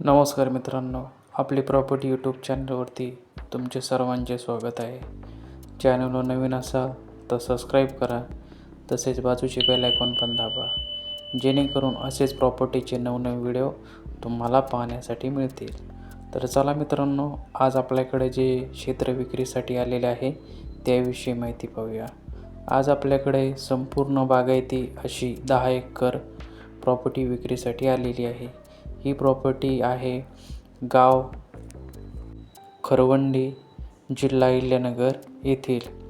नमस्कार मित्रांनो आपली प्रॉपर्टी यूट्यूब चॅनलवरती तुमचे सर्वांचे स्वागत आहे. चॅनलवर नवीन असाल तर सबस्क्राईब करा तसेच बाजूचे बेल आयकॉन पण दाबा जेणेकरून असेच प्रॉपर्टीचे नवनवीन व्हिडिओ तुम्हाला पाहण्यासाठी मिळतील. तर चला मित्रांनो आज आपल्याकडे जे क्षेत्र विक्रीसाठी आलेले आहे त्याविषयी माहिती पाहूया. आज आपल्याकडे संपूर्ण बागायती अशी दहा एकर प्रॉपर्टी विक्रीसाठी आलेली आहे. ही प्रॉपर्टी आहे गाव खरवंडी जिल्हा इल्यानगर येथील.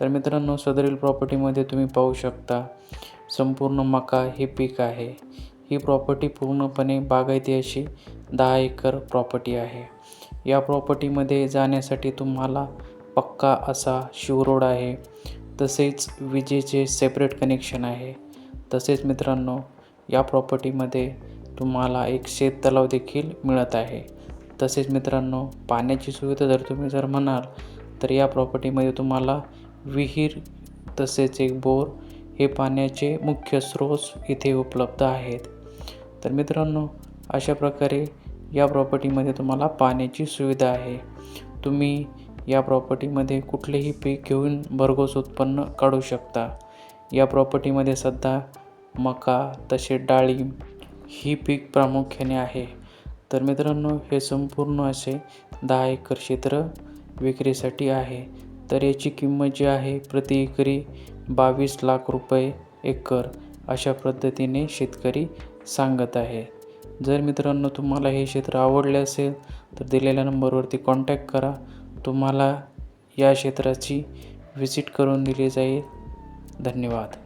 तर मित्रांनो सदरील प्रॉपर्टीमध्ये तुम्ही पाहू शकता संपूर्ण मका हे पीक आहे. ही प्रॉपर्टी पूर्णपणे बागायती अशी दहा एकर प्रॉपर्टी आहे. या प्रॉपर्टीमध्ये जाण्यासाठी तुम्हाला पक्का असा शिवरोड आहे. तसेच विजेचे सेपरेट कनेक्शन आहे. तसेच मित्रांनो या प्रॉपर्टीमध्ये तुम्हाला एक शेततलाव देखील मिळत आहे. तसेच मित्रांनो पाण्याची सुविधा जर तुम्ही जर म्हणाल तर या प्रॉपर्टीमध्ये तुम्हाला विहीर तसेच एक बोर हे पाण्याचे मुख्य स्रोत इथे उपलब्ध आहेत. तर मित्रांनो अशा प्रकारे या प्रॉपर्टीमध्ये तुम्हाला पाण्याची सुविधा आहे. तुम्ही या प्रॉपर्टीमध्ये कुठलेही पीक घेऊन भरघोस उत्पन्न काढू शकता. या प्रॉपर्टीमध्ये सध्या मका तसे डाळिंब ही पीक प्रामुख्याने आहे. तर मित्रांनो हे संपूर्ण असे दहा एकर क्षेत्र विक्रीसाठी आहे. तर याची किंमत जी आहे प्रति एकरी बावीस लाख रुपये एकर अशा पद्धतीने शेतकरी सांगत आहे. जर मित्रांनो तुम्हाला हे क्षेत्र आवडले असेल तर दिलेल्या नंबरवरती कॉन्टॅक्ट करा. तुम्हाला या क्षेत्राची व्हिजिट करून दिली जाईल. धन्यवाद.